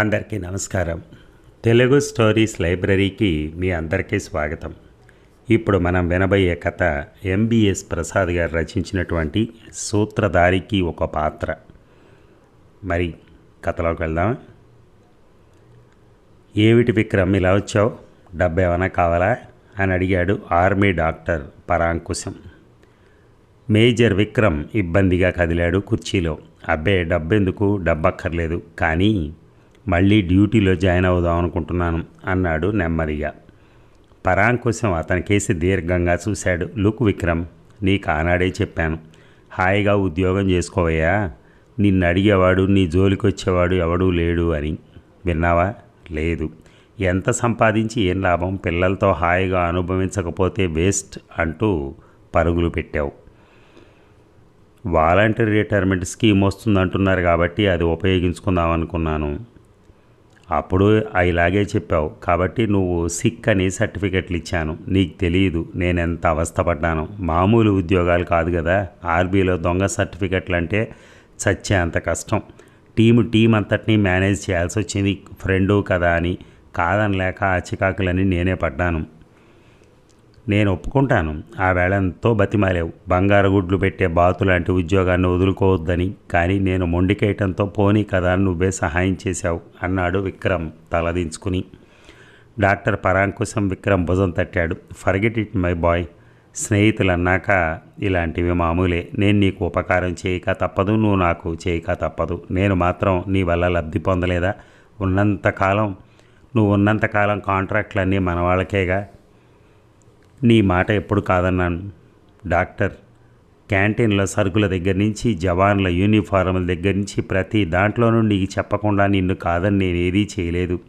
అందరికీ నమస్కారం. తెలుగు స్టోరీస్ లైబ్రరీకి మీ అందరికీ స్వాగతం. ఇప్పుడు మనం వినబోయే కథ ఎంబీఎస్ ప్రసాద్ గారు రచించినటువంటి సూత్రధారికి ఒక పాత్ర. మరి కథలోకి వెళ్దాం ఏమిటి విక్రమ్ ఇలా వచ్చావు? డబ్బు ఏమైనా కావాలా? అని అడిగాడు army doctor Parankusam. Major Vikram ఇబ్బందిగా కదిలాడు కుర్చీలో. అబ్బే డబ్బెందుకు? డబ్బక్కర్లేదు. కానీ మళ్ళీ డ్యూటీలో జాయిన్ అవుదాం అనుకుంటున్నాను అన్నాడు నెమ్మదిగా. పరాంకుశం అతని కేసి దీర్ఘంగా చూశాడు లుక్ విక్రమ్. నీకు ఆనాడే చెప్పాను. హాయిగా ఉద్యోగం చేసుకోవయ్యా. నిన్ను అడిగేవాడు నీ జోలికి వచ్చేవాడు ఎవడూ లేడు అని. విన్నావా? లేదు. ఎంత సంపాదించి ఏం లాభం? పిల్లలతో హాయిగా అనుభవించకపోతే వేస్ట్ అంటూ పరుగులు పెట్టావు. వాలంటరీ రిటైర్మెంట్ స్కీమ్ వస్తుందంటున్నారు కాబట్టి అది ఉపయోగించుకుందాం అనుకున్నాను. అప్పుడు ఇలాగే చెప్పావు. కాబట్టి నువ్వు సిక్ అని సర్టిఫికెట్లు ఇచ్చాను. నీకు తెలియదు నేను ఎంత అవస్థపడ్డాను. మామూలు ఉద్యోగాలు కాదు కదా. ఆర్బీలో దొంగ సర్టిఫికెట్లు అంటే చచ్చే అంత కష్టం. టీం టీం అంతటినీ మేనేజ్ చేయాల్సి వచ్చింది ఫ్రెండు కదా అని. కాదనలేక ఆ చికాకులని నేనే పడ్డాను. నేను ఒప్పుకుంటాను. ఆ వేళ ఎంతో బతిమాలేవు. బంగారు గుడ్లు పెట్టే బాతు లాంటి ఉద్యోగాన్ని వదులుకోవద్దని కానీ నేను మొండికేయటంతో పోనీ కదా అని నువ్వే సహాయం చేశావు అన్నాడు విక్రమ్ తలదించుకుని. డాక్టర్ పరాంకుశం విక్రమ్ భుజం తట్టాడు. Forget it my boy. స్నేహితులు అన్నాక ఇలాంటివి మామూలే. నేను నీకు ఉపకారం చేయక తప్పదు నువ్వు నాకు చేయక తప్పదు. నేను మాత్రం నీ వల్ల లబ్ధి పొందలేదా? ఉన్నంతకాలం నువ్వు ఉన్నంతకాలం కాంట్రాక్ట్లన్నీ మన వాళ్ళకేగా? నీ మాట ఎప్పుడు కాదన్నాను. డాక్టర్ క్యాంటీన్లో సరుకుల దగ్గర నుంచి జవాన్ల యూనిఫారంల దగ్గర నుంచి ప్రతి దాంట్లోనూ నీకు చెప్పకుండా నిన్ను కాదని నేను ఏదీ చేయలేదు.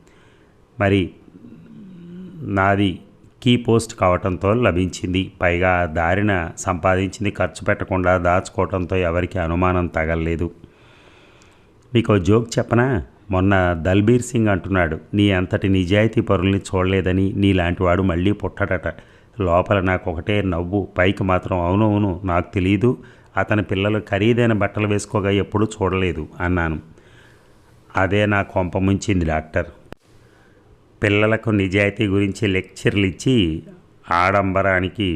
మరి నాది కీ పోస్ట్ కావటంతో లభించింది. పైగా దారిన సంపాదించింది ఖర్చు పెట్టకుండా దాచుకోవటంతో ఎవరికి అనుమానం తగలలేదు. మీకు జోక్ చెప్పనా? మొన్న దల్బీర్ సింగ్ అంటున్నాడు నీ అంతటి నిజాయితీ పరుల్ని చూడలేదని నీలాంటి వాడు మళ్ళీ పుట్టడట. లోపల నాకు ఒకటే నవ్వు పైకి మాత్రం అవునవును నాకు తెలియదు అతని పిల్లలు ఖరీదైన బట్టలు వేసుకోగా ఎప్పుడూ చూడలేదు అన్నాను. అదే నా కొంపముంచింది డాక్టర్. పిల్లలకు నిజాయితీ గురించి లెక్చర్లు ఇచ్చి ఆడంబరానికి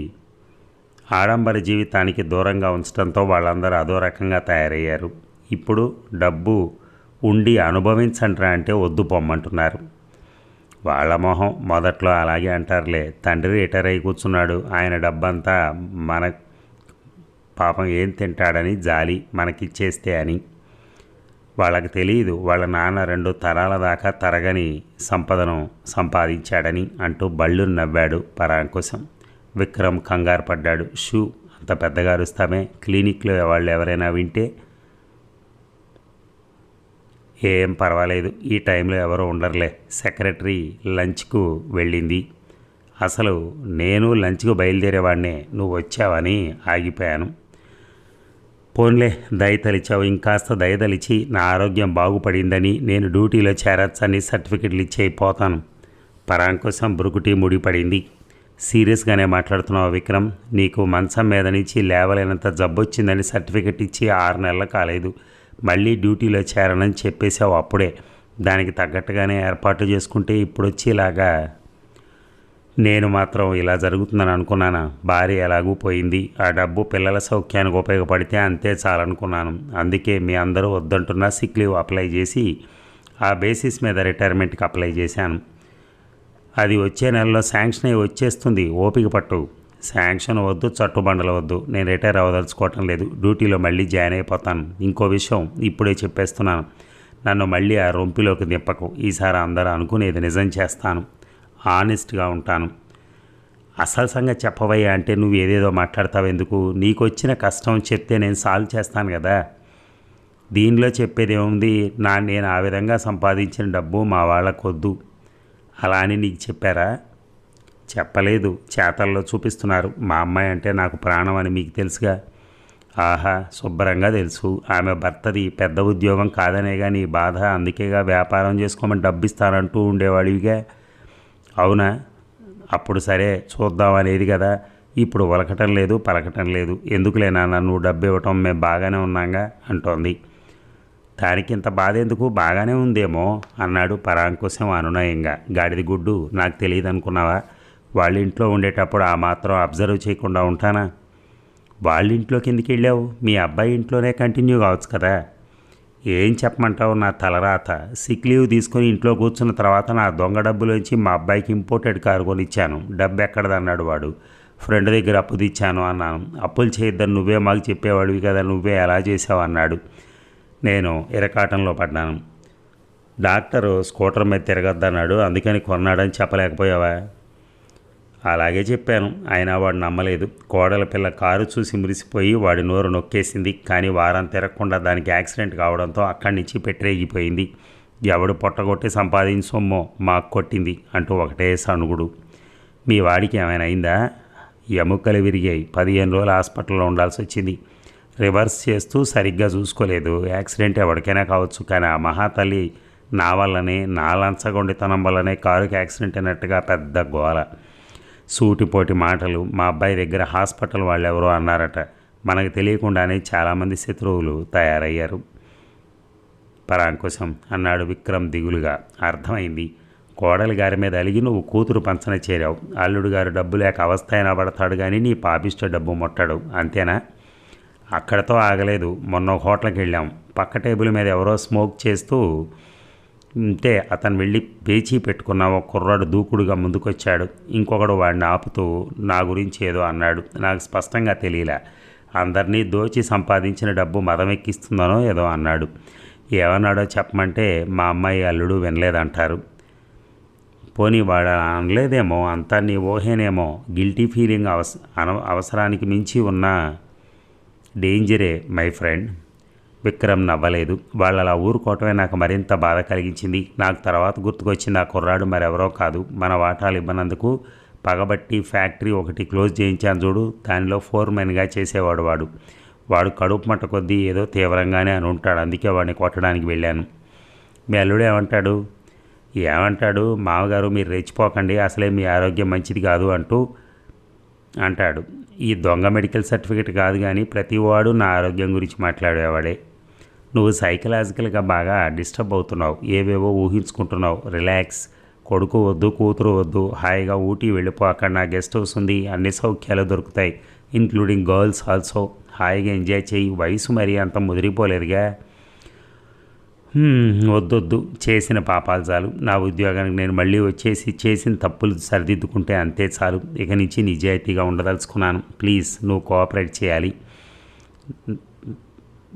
ఆడంబర జీవితానికి దూరంగా ఉంచడంతో వాళ్ళందరూ అదో రకంగా తయారయ్యారు. ఇప్పుడు డబ్బు ఉండి అనుభవించండిరా అంటే వద్దు పొమ్మంటున్నారు. వాళ్ళ మొహం మొదట్లో అలాగే అంటారులే. తండ్రి రిటైర్ అయి కూర్చున్నాడు. ఆయన డబ్బంతా మన పాపం ఏం తింటాడని జాలి మనకిచ్చేస్తే అని. వాళ్ళకి తెలియదు వాళ్ళ నాన్న రెండు తరాల దాకా తరగని సంపదను సంపాదించాడని అంటూ బళ్ళు నవ్వాడు పరాంకుశం. విక్రమ్ కంగారు పడ్డాడు. షూ అంత పెద్దగా అరుస్తామే. క్లినిక్లో వాళ్ళు ఎవరైనా వింటే ఏం పర్వాలేదు. ఈ టైంలో ఎవరు ఉండరులే. సెక్రటరీ లంచ్కు వెళ్ళింది. అసలు నేను లంచ్కు బయలుదేరేవాడినే నువ్వు వచ్చావని ఆగిపోయాను. పోన్లే దయతలిచావు ఇంకాస్త దయతలిచి నా ఆరోగ్యం బాగుపడిందని నేను డ్యూటీలో చేరచ్చని సర్టిఫికెట్లు ఇచ్చే పోతాను. పరాంకుశం బురుకుటి ముడిపడింది. సీరియస్గానే మాట్లాడుతున్నావు విక్రమ్. నీకు మంచం మీద నుంచి లేవలేనంత జబ్బొచ్చిందని సర్టిఫికెట్ ఇచ్చి ఆరు నెలలు కాలేదు. మళ్ళీ డ్యూటీలో చేరనని చెప్పేశావు అప్పుడే. దానికి తగ్గట్టుగానే ఏర్పాటు చేసుకుంటే ఇప్పుడు వచ్చేలాగా నేను మాత్రం ఇలా జరుగుతుందని అనుకున్నాను? భార్య ఎలాగూ పోయింది. ఆ డబ్బు పిల్లల సౌఖ్యానికి ఉపయోగపడితే అంతే చాలనుకున్నాను. అందుకే మీ అందరూ వద్దంటున్నా సిక్ లీవ్ అప్లై చేసి ఆ బేసిస్ మీద రిటైర్మెంట్కి అప్లై చేశాను. అది వచ్చే నెలలో శాంక్షన్ అయి వచ్చేస్తుంది. ఓపిక పట్టు. శాంక్షన్ వద్దు చట్టుబండలు వద్దు. నేను రిటైర్ అవ్వదలుచుకోవటం లేదు. డ్యూటీలో మళ్ళీ జాయిన్ అయిపోతాను. ఇంకో విషయం ఇప్పుడే చెప్పేస్తున్నాను. నన్ను మళ్ళీ ఆ రొంపిలోకి దింపకు. ఈసారి అందరూ అనుకునేది నిజం చేస్తాను. ఆనెస్ట్గా ఉంటాను. అసలు సంగతి చెప్పవయ్యా అంటే నువ్వు ఏదేదో మాట్లాడతావు ఎందుకు? నీకు వచ్చిన కష్టం చెప్తే నేను సాల్వ్ చేస్తాను కదా. దీనిలో చెప్పేది ఏముంది నా నేను ఆ విధంగా సంపాదించిన డబ్బు మా వాళ్ళకొద్దు. అలా అని నీకు చెప్పారా? చెప్పలేదు. చేతల్లో చూపిస్తున్నారు. మా అమ్మాయి అంటే నాకు ప్రాణం అని మీకు తెలుసుగా? ఆహా శుభ్రంగా తెలుసు. ఆమె భర్తది పెద్ద ఉద్యోగం కాదనే కానీ బాధ. అందుకేగా వ్యాపారం చేసుకోమని డబ్బిస్తానంటూ ఉండేవాడివిగా? అవునా? అప్పుడు సరే చూద్దాం అనేది కదా. ఇప్పుడు ఒలకటం లేదు పలకటం లేదు. ఎందుకులే నాన్న నువ్వు డబ్బు ఇవ్వటం మేము బాగానే ఉన్నాగా? అంటోంది. దానికి ఇంత బాధ ఎందుకు? బాగానే ఉందేమో అన్నాడు పరాంకుశం అనునయంగా. గాడిది గుడ్డు నాకు తెలియదు అనుకున్నావా వాళ్ళ ఇంట్లో ఉండేటప్పుడు ఆ మాత్రం అబ్జర్వ్ చేయకుండా ఉంటానా? వాళ్ళ ఇంట్లోకి ఎందుకు వెళ్ళావు? మీ అబ్బాయి ఇంట్లోనే కంటిన్యూ కావచ్చు కదా. ఏం చెప్పమంటావు నా తలరాత? సిక్ లీవ్ తీసుకొని ఇంట్లో కూర్చున్న తర్వాత నా దొంగ డబ్బులోంచి మా అబ్బాయికి ఇంపోర్టెడ్ కారు కొనిచ్చాను. డబ్బు ఎక్కడదన్నాడు వాడు. ఫ్రెండ్ దగ్గర అప్పు తెచ్చాను అన్నాను. అప్పులు చేయొద్దని నువ్వే మాకు చెప్పేవాడివి కదా నువ్వే ఎలా చేసావు అన్నాడు. నేను ఇరకాటంలో పడ్డాను. డాక్టరు స్కూటర్ మీద తిరగద్దన్నాడు. అందుకని కొన్నాడని చెప్పలేకపోయావా? అలాగే చెప్పాను. ఆయన వాడు నమ్మలేదు. కోడల పిల్ల కారు చూసి మురిసిపోయి వాడి నోరు నొక్కేసింది. కానీ వారం తిరగకుండా దానికి యాక్సిడెంట్ కావడంతో అక్కడి నుంచి పెట్టరేగిపోయింది ఎవడు పొట్టగొట్టి సంపాదించి సొమ్మో మాకు కొట్టింది అంటూ ఒకటే సణుగుడు. మీ వాడికి ఏమైనా అయిందా? ఎముకలు విరిగాయి. పదిహేను రోజులు హాస్పిటల్లో ఉండాల్సి వచ్చింది. రివర్స్ చేస్తూ సరిగ్గా చూసుకోలేదు. యాక్సిడెంట్ ఎవరికైనా కావచ్చు. కానీ ఆ మహాతల్లి నా వల్లనే నా లంచగొండితనం వల్లనే కారుకి యాక్సిడెంట్ అయినట్టుగా పెద్ద గోల. సూటిపోటి మాటలు మా అబ్బాయి దగ్గర హాస్పిటల్ వాళ్ళు ఎవరో అన్నారట. మనకు తెలియకుండానే చాలామంది శత్రువులు తయారయ్యారు. పరాంకుశం అన్నాడు విక్రమ్ దిగులుగా. అర్థమైంది. కోడలి గారి మీద అలిగి నువ్వు కూతురు పంచన చేరావు. అల్లుడు గారు డబ్బు లేక అవస్థ అయినా పడతాడు కానీ నీ పాపిష్ట డబ్బు ముట్టడు. అంతేనా? అక్కడతో ఆగలేదు. మొన్న ఒక హోటల్కి వెళ్ళాం. పక్క టేబుల్ మీద ఎవరో స్మోక్ చేస్తూ ఉంటే అతను వెళ్ళి పేచీ పెట్టుకున్న ఒక కుర్రాడు దూకుడుగా ముందుకొచ్చాడు. ఇంకొకడు వాడిని ఆపుతూ నా గురించి ఏదో అన్నాడు. నాకు స్పష్టంగా తెలియలే. అందరినీ దోచి సంపాదించిన డబ్బు మదమెక్కిస్తుందనో ఏదో అన్నాడు. ఏమన్నాడో చెప్పమంటే మా అమ్మాయి అల్లుడు వినలేదంటారు. పోనీ వాడు అనలేదేమో? అంతా నీ ఊహేనేమో? గిల్టీ ఫీలింగ్ అవస అన అవసరానికి మించి ఉన్న డేంజరే మై ఫ్రెండ్. విక్రమ్ నవ్వలేదు. వాళ్ళు అలా ఊరుకోవటమే నాకు మరింత బాధ కలిగించింది. నాకు తర్వాత గుర్తుకొచ్చింది ఆ కుర్రాడు మరెవరో కాదు. మన వాటాలు ఇవ్వనందుకు పగబట్టి ఫ్యాక్టరీ ఒకటి క్లోజ్ చేయించాను చూడు. దానిలో ఫోర్మెన్గా చేసేవాడు వాడు. వాడు కడుపు మట్ట కొద్దీ ఏదో తీవ్రంగానే అని ఉంటాడు. అందుకే వాడిని కొట్టడానికి వెళ్ళాను. మీ అల్లుడు ఏమంటాడు? ఏమంటాడు? మామగారు మీరు రెచ్చిపోకండి. అసలే మీ ఆరోగ్యం మంచిది కాదు అంటూ అంటాడు. ఈ దొంగ మెడికల్ సర్టిఫికేట్ కాదు కానీ ప్రతివాడు నా ఆరోగ్యం గురించి మాట్లాడేవాడే. నువ్వు సైకలాజికల్గా బాగా డిస్టర్బ్ అవుతున్నావు ఏవేవో ఊహించుకుంటున్నావు. రిలాక్స్ కొడుకు వద్దు కూతురు వద్దు హాయిగా ఊటీ వెళ్ళిపో అక్కడ నా గెస్ట్ హౌస్ ఉంది అన్ని సౌఖ్యాలు దొరుకుతాయి ఇంక్లూడింగ్ గర్ల్స్ ఆల్సో. హాయిగా ఎంజాయ్ చేయి వయసు మరీ అంత ముదిరిపోలేదుగా. వద్దొద్దు చేసిన పాపాలు చాలు. నా ఉద్యోగానికి నేను మళ్ళీ వచ్చేసి చేసిన తప్పులు సరిదిద్దుకుంటే అంతే చాలు. ఇక నుంచి నిజాయితీగా ఉండదలుచుకున్నాను. ప్లీజ్ నువ్వు కోఆపరేట్ చేయాలి.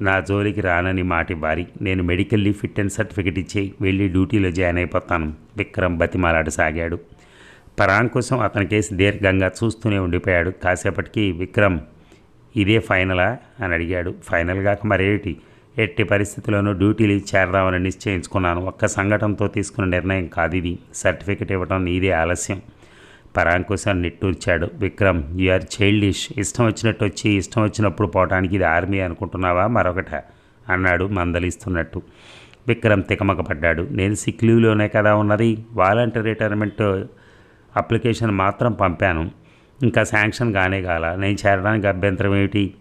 నా జోలికి రానని మాటి ఇవ్వాలి నేను మెడికల్లీ ఫిట్ అండ్ సర్టిఫికెట్ ఇచ్చి వెళ్ళి డ్యూటీలో జాయిన్ అయిపోతాను. విక్రమ్ బతిమాలాడు సాగాడు. పరాంకుశం అతని కేసు దీర్ఘంగా చూస్తూనే ఉండిపోయాడు. కాసేపటికి విక్రమ్ ఇదే ఫైనలా? అని అడిగాడు. ఫైనల్ కాక మరేటి ఎట్టి పరిస్థితుల్లోనూ డ్యూటీలు చేరదామని నిశ్చయించుకున్నాను. ఒక్క సంఘటనతో తీసుకున్న నిర్ణయం కాదు ఇది. సర్టిఫికెట్ ఇవ్వడం నీదే ఆలస్యం. పరాంకుశం నిట్టూర్చాడు. Vikram you are childish. ఇష్టం వచ్చినట్టు వచ్చి ఇష్టం వచ్చినప్పుడు పోవటానికి ఇది ఆర్మీ అనుకుంటున్నావా? మరొకట అన్నాడు మందలిస్తున్నట్టు. విక్రమ్ తికమకపడ్డాడు. నేను సిక్ లీవ్లోనే కదా ఉన్నది. వాలంటీర్ రిటైర్మెంట్ అప్లికేషన్ మాత్రం పంపాను. ఇంకా శాంక్షన్ కానే కాల. నేను చేరడానికి అభ్యంతరం ఏమిటి?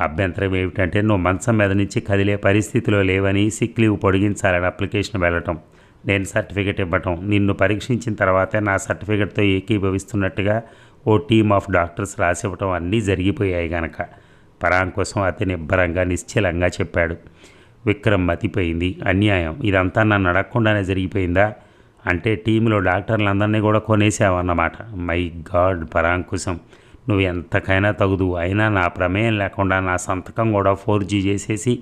అభ్యంతరం ఏమిటంటే నువ్వు మంచం మీద నుంచి కదిలే పరిస్థితిలో లేవని సిక్ లీవ్ పొడిగించాలని అప్లికేషన్ వెళ్ళటం. నేను సర్టిఫికెట్ ఇవ్వటం నిన్ను పరీక్షించిన తర్వాతే నా సర్టిఫికెట్తో ఏకీభవిస్తున్నట్టుగా ఓ టీమ్ ఆఫ్ డాక్టర్స్ రాసివ్వటం అన్నీ జరిగిపోయాయి గనక. పరాంకోసం అతని నిబ్బరంగా నిశ్చలంగా చెప్పాడు. విక్రమ్ మతిపోయింది. అన్యాయం. ఇదంతా నన్ను అడగకుండానే జరిగిపోయిందా? అంటే టీంలో డాక్టర్లందరినీ కూడా కొనేసావన్నమాట. My God Parankusam. నువ్వు ఎంతకైనా తగుదు అయినా నా ప్రమేయం లేకుండా నా సంతకం కూడా ఫోర్ జీ చేసేసి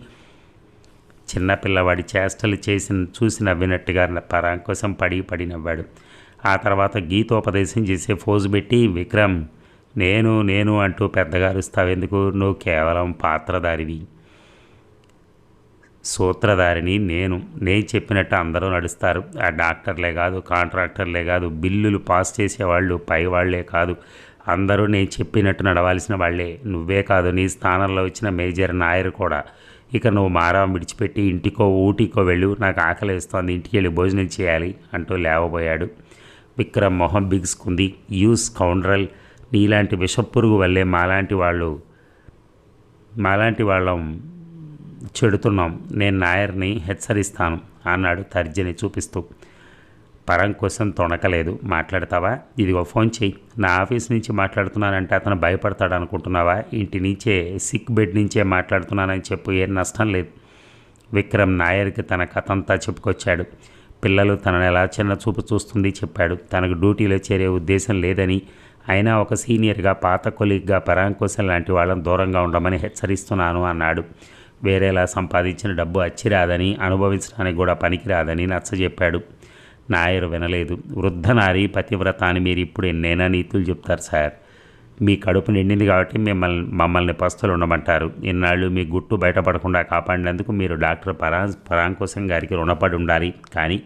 చిన్నపిల్లవాడి చేష్టలు చేసిన చూసి నవ్వినట్టుగా కోసం పడి పడి నవ్వాడు. ఆ తర్వాత గీతోపదేశం చేసే ఫోజు పెట్టి విక్రమ్ నేను నేను అంటూ పెద్దగా అరుస్తావెందుకు నువ్వు కేవలం పాత్రధారివి. సూత్రధారిని నేను. నేను చెప్పినట్టు అందరూ నడుస్తారు. ఆ డాక్టర్లే కాదు కాంట్రాక్టర్లే కాదు బిల్లులు పాస్ చేసేవాళ్ళు పైవాళ్ళే కాదు. అందరూ నేను చెప్పినట్టు నడవాల్సిన వాళ్ళే. నువ్వే కాదు నీ స్థానంలో వచ్చిన మేజర్ నాయర్ కూడా. ఇక నువ్వు మారా విడిచిపెట్టి ఇంటికో ఊటికో వెళ్ళు నాకు ఆకలి వేస్తోంది ఇంటికి వెళ్ళి భోజనం చేయాలి అంటూ లేవబోయాడు. విక్రమ్ మొహం బిగుసుకుంది. యూస్ కౌండ్రల్ నీలాంటి విషపురుగు వల్లే మాలాంటి వాళ్ళు మాలాంటి వాళ్ళం చెడుతున్నాం. నేను నాయర్ని హెచ్చరిస్తాను అన్నాడు తర్జని చూపిస్తూ. పరం కోసం తొణకలేదు. మాట్లాడతావా? ఇదిగో ఫోన్ చెయ్యి. నా ఆఫీస్ నుంచి మాట్లాడుతున్నానంటే అతను భయపడతాడు అనుకుంటున్నావా? ఇంటి నుంచే సిక్ బెడ్ నుంచే మాట్లాడుతున్నానని చెప్పు. ఏం నష్టం లేదు. విక్రమ్ నాయర్కి తన కథంతా చెప్పుకొచ్చాడు. పిల్లలు తనను ఎలా చిన్న చూపు చూస్తుంది చెప్పాడు. తనకు డ్యూటీలో చేరే ఉద్దేశం లేదని అయినా ఒక సీనియర్గా పాత కొలీగ్గా పరాంకోశం లాంటి వాళ్ళని దూరంగా ఉండమని హెచ్చరిస్తున్నాను అన్నాడు. వేరేలా సంపాదించిన డబ్బు అచ్చిరాదని అనుభవించడానికి కూడా పనికిరాదని నచ్చజెప్పాడు. నాయరు వినలేదు. వృద్ధ నారి పతివ్రత అని మీరు ఇప్పుడు ఎన్నైనా నీతులు చెప్తారు సార్. మీ కడుపు నిండింది కాబట్టి మిమ్మల్ని మమ్మల్ని పస్తులు ఉండమంటారు. ఇన్నాళ్ళు మీ గుట్టు బయటపడకుండా కాపాడినందుకు మీరు డాక్టర్ పరా పరాంకుశం గారికి రుణపడి ఉండాలి. కానీ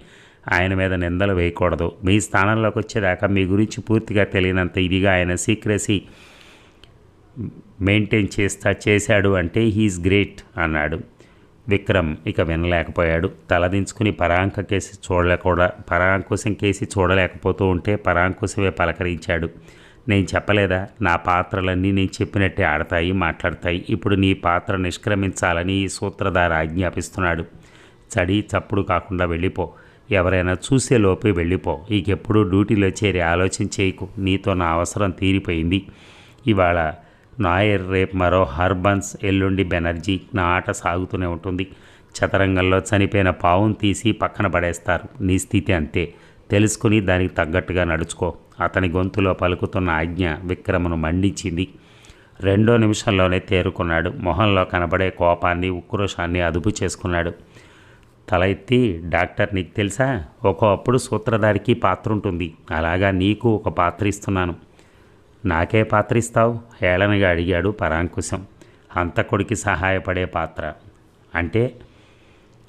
ఆయన మీద నిందలు వేయకూడదు. మీ స్థానంలోకి వచ్చేదాకా మీ గురించి పూర్తిగా తెలియనంత ఇదిగా ఆయన సీక్రెసీ మెయింటైన్ చేస్తా చేశాడు అంటే హీఈస్ గ్రేట్ అన్నాడు. విక్రమ్ ఇక వినలేకపోయాడు. తలదించుకుని పరాంక కేసి చూడలేకూడా పరాంకుశం కేసి చూడలేకపోతూ ఉంటే పరాంకుశమే పలకరించాడు. నేను చెప్పలేదా? నా పాత్రలన్నీ నేను చెప్పినట్టే ఆడతాయి మాట్లాడతాయి. ఇప్పుడు నీ పాత్ర నిష్క్రమించాలని ఈ సూత్రధార ఆజ్ఞాపిస్తున్నాడు. చడి చప్పుడు కాకుండా వెళ్ళిపో. ఎవరైనా చూసే లోపే వెళ్ళిపో. ఇకెప్పుడు డ్యూటీలో చేరి ఆలోచన చేయకు. నీతో నా అవసరం తీరిపోయింది. ఇవాళ నాయర్ రేపు మరో హర్బన్స్ ఎల్లుండి బెనర్జీ నా ఆట సాగుతూనే ఉంటుంది. చదరంగంలో చనిపోయిన పావును తీసి పక్కన పడేస్తారు. నీ స్థితి అంతే. తెలుసుకుని దానికి తగ్గట్టుగా నడుచుకో. అతని గొంతులో పలుకుతున్న ఆజ్ఞ విక్రమను మండించింది. రెండో నిమిషంలోనే తేరుకున్నాడు. మొహంలో కనబడే కోపాన్ని ఉక్రోషాన్ని అదుపు చేసుకున్నాడు. తల ఎత్తి డాక్టర్ నీకు తెలుసా? ఒకప్పుడు సూత్రధారికి పాత్ర ఉంటుంది అలాగా నీకు ఒక పాత్ర ఇస్తున్నాను. నాకే పాత్ర ఇస్తావు హేళనగా అడిగాడు పరాంకుశం. హంతకుడికి సహాయపడే పాత్ర. అంటే?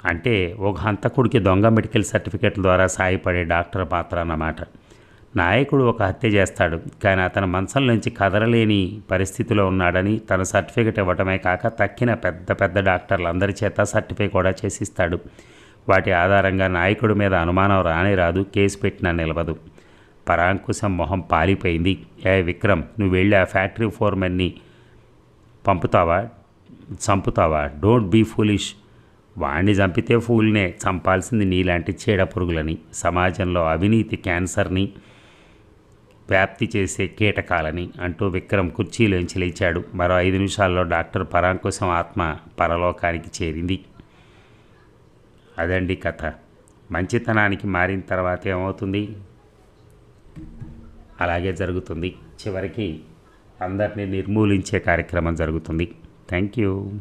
అంటే ఒక హంతకుడికి దొంగ మెడికల్ సర్టిఫికెట్ల ద్వారా సాయపడే డాక్టర్ పాత్ర అన్నమాట. నాయకుడు ఒక హత్య చేస్తాడు. కానీ అతని మంచం నుంచి కదలలేని పరిస్థితిలో ఉన్నాడని తన సర్టిఫికెట్ ఇవ్వటమే కాక తక్కిన పెద్ద పెద్ద డాక్టర్లు అందరి చేత సర్టిఫై కూడా చేసిస్తాడు. వాటి ఆధారంగా నాయకుడి మీద అనుమానం రానే రాదు. కేసు పెట్టినా నిలవదు. పరాంకుశం మొహం పాలిపోయింది. ఏ విక్రమ్ నువ్వు వెళ్ళి ఆ ఫ్యాక్టరీ ఫోర్మెన్ని పంపుతావా? చంపుతావా? Don't be foolish. వాణ్ణి చంపితే ఫూల్నే. చంపాల్సింది నీలాంటి చీడ పురుగులని. సమాజంలో అవినీతి క్యాన్సర్ని వ్యాప్తి చేసే కీటకాలని అంటూ విక్రమ్ కుర్చీలోంచి లేచాడు. మరో ఐదు నిమిషాల్లో డాక్టర్ పరాంకుశం ఆత్మ పరలోకానికి చేరింది. అదండి కథ. మంచితనానికి మారిన తర్వాత ఏమవుతుంది? అలాగే జరుగుతుంది. చివరికి అందరినీ నిర్మూలించే కార్యక్రమం జరుగుతుంది. Thank you.